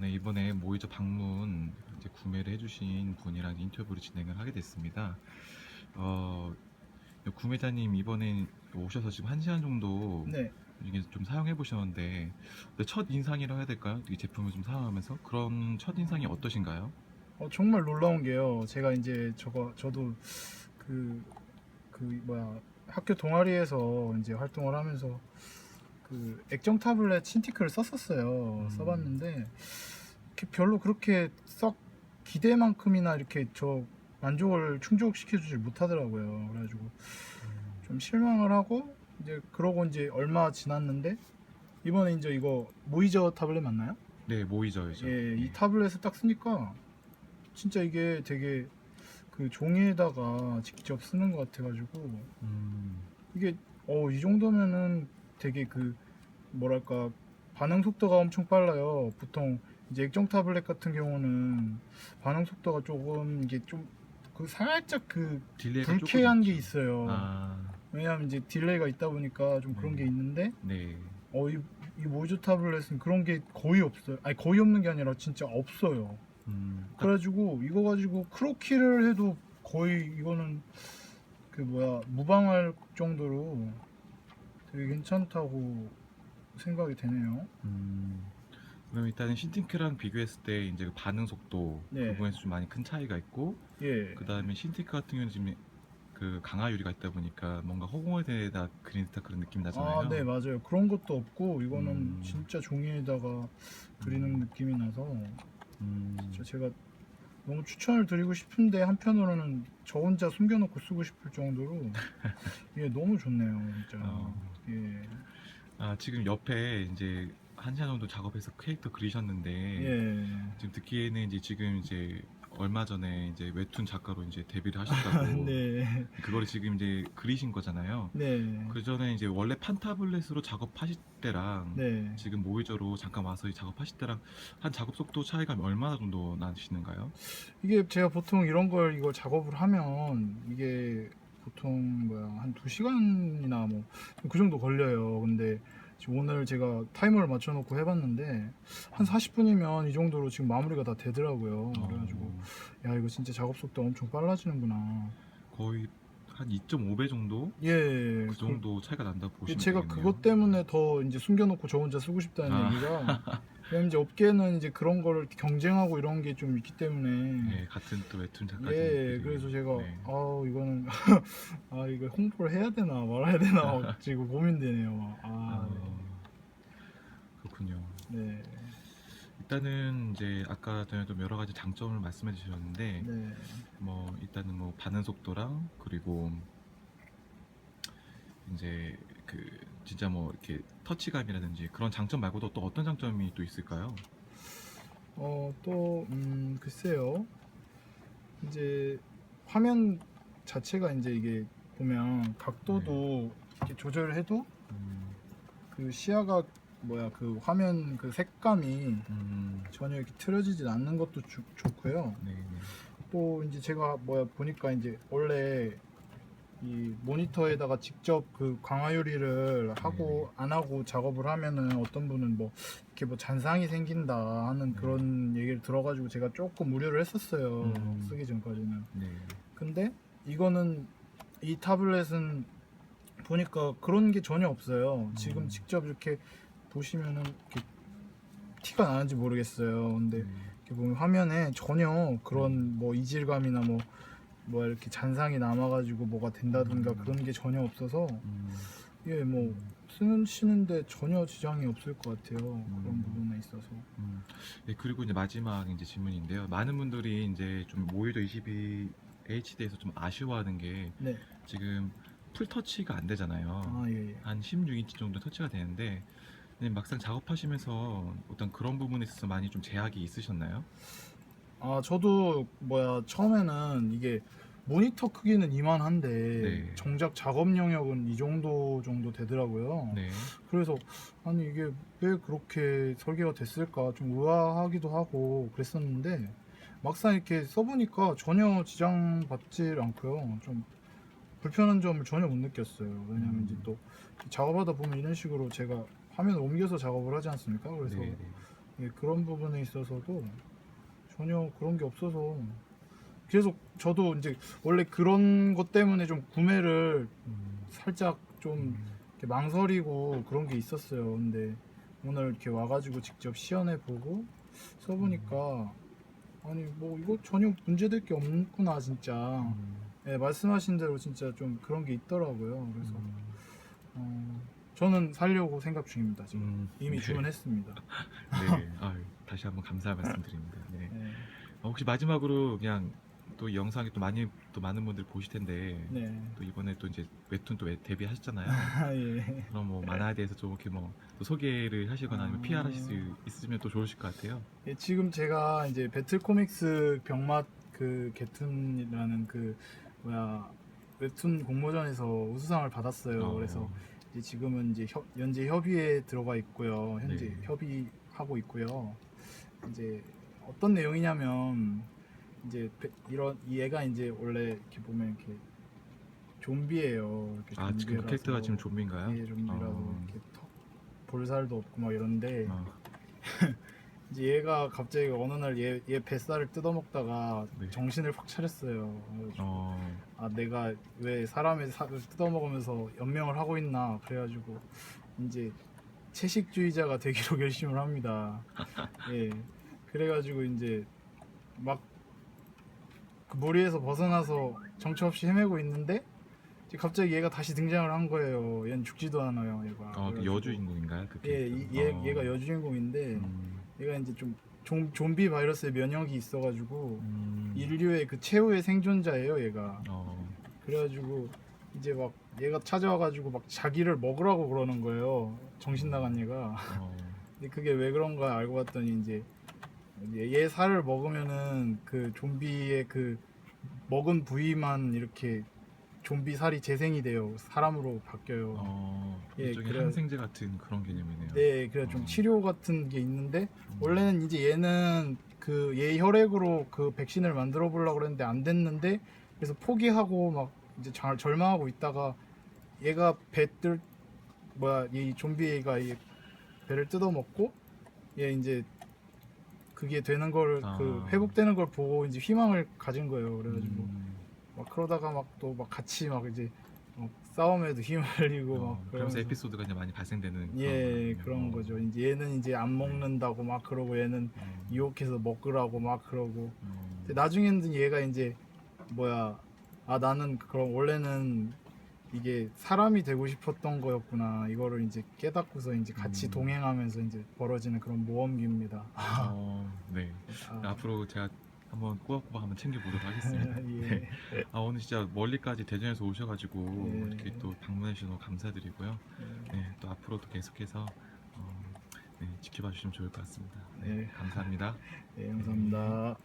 네, 이번에 모이저 방문 구매를 해주신 분이랑 인터뷰를 진행을 하게 됐습니다. 어, 구매자님 이번에 오셔서 지금 한 시간 정도 네. 이게 좀 사용해 보셨는데 첫 인상이라고 해야 될까요? 이 제품을 좀 사용하면서 그런 첫 인상이 어떠신가요? 어, 정말 놀라운 게요. 제가 이제 저거 저도 그, 그 뭐야 학교 동아리에서 이제 활동을 하면서 그 액정 타블렛 신티크를 썼었어요. 음. 써봤는데 별로 그렇게 썩 기대만큼이나 이렇게 저 만족을 충족시켜주질 못하더라고요. 그래가지고 좀 실망을 하고 이제 그러고 이제 얼마 지났는데 이번에 이제 이거 모이저 타블렛 맞나요? 네, 모이저이죠. 예, 이 네. 타블렛을 딱 쓰니까 진짜 이게 되게 그 종이에다가 직접 쓰는 것 같아가지고 음, 이게 어 이 정도면은 되게 그 뭐랄까 반응 속도가 엄청 빨라요. 보통 이제 액정 타블렛 같은 경우는 반응 속도가 조금 이게 좀 그 살짝 그 딜레이가 불쾌한 게. 있어요. 아, 왜냐하면 이제 딜레이가 있다 보니까 좀 그런 네. 게 있는데 네. 어 이 이 모이조 타블렛은 그런 게 거의 없어요. 아니 거의 없는 게 아니라 진짜 없어요. 음, 딱 그래가지고 이거 가지고 크로키를 해도 거의 이거는 그 뭐야 무방할 정도로 되게 괜찮다고 생각이 되네요. 음, 그럼 일단은 신팅크랑 비교했을 때 이제 그 반응 속도 네. 그 부분에서 좀 많이 큰 차이가 있고 예. 그 다음에 신팅크 같은 경우는 지금 그 강화 유리가 있다 보니까 뭔가 허공에다 그린 듯한 그런 느낌이 나잖아요. 아, 네 맞아요. 그런 것도 없고 이거는 음. 진짜 종이에다가 그리는 느낌이 나서 음, 진짜 제가 너무 추천을 드리고 싶은데 한편으로는 저 혼자 숨겨놓고 쓰고 싶을 정도로 이게 너무 좋네요, 진짜. 어. 예. 아 지금 옆에 이제 한 시간 정도 작업해서 캐릭터 그리셨는데 예. 지금 듣기에는 이제 지금 이제 얼마 전에 이제 웹툰 작가로 이제 데뷔를 하셨다고 네. 그거를 지금 이제 그리신 거잖아요. 네. 그 전에 이제 원래 판타블렛으로 작업하실 때랑 네. 지금 모이저로 잠깐 와서 이 작업하실 때랑 한 작업 속도 차이가 얼마나 정도 나시는가요? 이게 제가 보통 이런 걸 이거 작업을 하면 이게 보통 뭐야 한 2시간이나 뭐 그 정도 걸려요. 근데 지금 오늘 제가 타이머를 맞춰 놓고 해 봤는데 한 40분이면 이 정도로 지금 마무리가 다 되더라고요. 그래 가지고 어, 야 이거 진짜 작업 속도 엄청 빨라지는구나. 거의 한 2.5배 정도 예. 그 정도 차이가 난다고 그- 보시면 제가 되겠네요. 그것 때문에 더 이제 숨겨 놓고 저 혼자 쓰고 싶다는 아. 얘기가 왜냐면 이제 업계는 이제 그런 거를 경쟁하고 이런 게 좀 있기 때문에 네, 같은 또 웹툰 작가 예, 그래서 제가 네. 아 이거는 아 이거 홍보를 해야 되나 말아야 되나 지금 고민되네요. 아, 그렇군요. 네, 일단은 이제 아까 전에도 여러 가지 장점을 말씀해 주셨는데 네, 뭐 일단은 뭐 반응 속도랑 그리고 이제 그 진짜 뭐 이렇게 터치감이라든지 그런 장점 말고도 또 어떤 장점이 또 있을까요? 어 또 음, 글쎄요. 이제 화면 자체가 이제 이게 보면 각도도 이렇게 조절해도 음, 그 시야가 뭐야 그 화면 그 색감이 음, 전혀 이렇게 틀어지지 않는 것도 좋- 좋고요. 네, 네. 또 이제 제가 뭐야 보니까 이제 원래 이 모니터에다가 직접 그 강화유리를 하고 안 하고 작업을 하면은 어떤 분은 뭐 이렇게 뭐 잔상이 생긴다 하는 네. 그런 얘기를 들어가지고 제가 조금 우려를 했었어요 음. 쓰기 전까지는 네. 근데 이거는 이 타블렛은 보니까 그런 게 전혀 없어요 지금 음. 직접 이렇게 보시면은 이렇게 티가 나는지 모르겠어요 근데 네. 이렇게 보면 화면에 전혀 그런 뭐 이질감이나 뭐, 뭐 이렇게 잔상이 남아가지고 뭐가 된다든가 음. 그런 게 전혀 없어서 음, 예뭐 쓰는 치는데 전혀 지장이 없을 것 같아요 음. 그런 부분에 있어서 음. 네, 그리고 이제 마지막 이제 질문인데요. 많은 분들이 이제 좀 모이더 22 HD에서 좀 아쉬워하는 게 네 지금 풀 터치가 안 되잖아요. 아 예, 예. 한 16인치 정도 터치가 되는데 근데 막상 작업하시면서 어떤 그런 부분에 있어서 많이 좀 제약이 있으셨나요? 아 저도 뭐야 처음에는 이게 모니터 크기는 이만한데 네. 정작 작업 영역은 이 정도 정도 되더라고요 네. 그래서 아니 이게 왜 그렇게 설계가 됐을까 좀 의아하기도 하고 그랬었는데 막상 이렇게 써보니까 전혀 지장 받질 않고요 좀 불편한 점을 전혀 못 느꼈어요 왜냐면 음. 이제 또 작업하다 보면 이런 식으로 제가 화면을 옮겨서 작업을 하지 않습니까 그래서 네, 네. 예, 그런 부분에 있어서도 전혀 그런 게 없어서 계속 저도 이제 원래 그런 것 때문에 좀 구매를 음, 살짝 좀 이렇게 망설이고 그런 게 있었어요. 근데 오늘 이렇게 와가지고 직접 시연해 보고 써보니까 아니 뭐 이거 전혀 문제될 게 없구나 진짜. 음, 예, 말씀하신 대로 진짜 좀 그런 게 있더라고요. 그래서 음, 어, 저는 살려고 생각 중입니다. 지금 음, 이미 네. 주문했습니다. 네, 아유, 다시 한번 감사 말씀드립니다. 네. 네, 어, 혹시 마지막으로 그냥 또 이 영상이 또 많이 또 많은 분들 보실 텐데 네. 또 이번에 또 이제 웹툰 또 웹- 데뷔하셨잖아요. 아, 예. 그럼 뭐 만화에 대해서 좀 이렇게 뭐또 소개를 하시거나 아 니면 아. PR 하실 수 있으시면 또 좋으실 것 같아요. 예, 지금 제가 이제 배틀 코믹스 병맛 그 개툰이라는 그 뭐야 웹툰 공모전에서 우수상을 받았어요. 어, 그래서 지금은 이제 협, 연재 협의에 들어가 있고요. 현재 네. 협의하고 있고요. 이제 어떤 내용이냐면 이제 배- 이런 이 애가 이제 원래 이렇게 보면 이렇게 좀비예요. 이렇게 아 지금 그. 캐릭터가 지금 좀비인가요? 예, 좀비라서 어. 이렇게 턱 볼살도 없고 막 이런데 어, 이제 얘가 갑자기 어느 날 얘 얘 뱃살을 뜯어먹다가 네. 정신을 확 차렸어요. 그래가지고 어, 아 내가 왜 사람의 살을 뜯어먹으면서 연명을 하고 있나 그래가지고 이제 채식주의자가 되기로 결심을 합니다. 예, 그래가지고 이제 막그 무리에서 벗어나서 정처 없이 헤매고 있는데 이제 갑자기 얘가 다시 등장을 한 거예요. 얘는 죽지도 않아요, 얘가. 어, 그 그래가지고 여주인공인가요? 그 예, 캐릭터? 이- 얘, 어. 얘가 여주인공인데 음, 얘가 이제 좀 좀, 좀비 바이러스에 면역이 있어가지고 음, 인류의 그 최후의 생존자예요 얘가. 어, 그래가지고 이제 막 얘가 찾아와가지고 막 자기를 먹으라고 그러는 거예요 정신 나간 얘가. 어, 근데 그게 왜 그런가 알고 봤더니 이제 얘, 얘 살을 먹으면은 그 좀비의 그 먹은 부위만 이렇게 좀비 살이 재생이 돼요 사람으로 바뀌어요 어, 예, 일종의 그래- 항생제 같은 그런 개념이네요. 네 그래 좀 어. 치료 같은 게 있는데 음, 원래는 이제 얘는 그 얘 혈액으로 그 백신을 만들어 보려고 그랬는데 안 됐는데 그래서 포기하고 막 이제 절- 절망하고 있다가 얘가 배들 뭐야 이 좀비가 이 배를 뜯어 먹고 얘 이제 그게 되는 걸그 아. 회복되는 걸 보고 이제 희망을 가진 거예요. 그래가지고 음, 막 그러다가 막 또 막 같이 막 이제 막 싸움에도 힘을 흘리고 어, 막 그러면서 그러면서 에피소드가 이제 많이 발생되는 예 그런 그런 거군요. 거죠. 이제 얘는 이제 안 먹는다고 막 그러고 얘는 어, 유혹해서 먹으라고 막 그러고 어, 근데 나중에는 얘가 이제 뭐야 아 나는 그럼 원래는 이게 사람이 되고 싶었던 거였구나 이거를 이제 깨닫고서 이제 같이 음. 동행하면서 이제 벌어지는 그런 모험기입니다. 어, 네. 아, 앞으로 제가 한번 꼬박꼬박 한번 챙겨보도록 하겠습니다. 예. 아 오늘 진짜 멀리까지 대전에서 오셔가지고 예. 이렇게 또 방문해 주셔서 너무 감사드리고요. 네, 또 앞으로도 계속해서 어, 네, 지켜봐 주시면 좋을 것 같습니다. 네, 네. 감사합니다. 네, 감사합니다.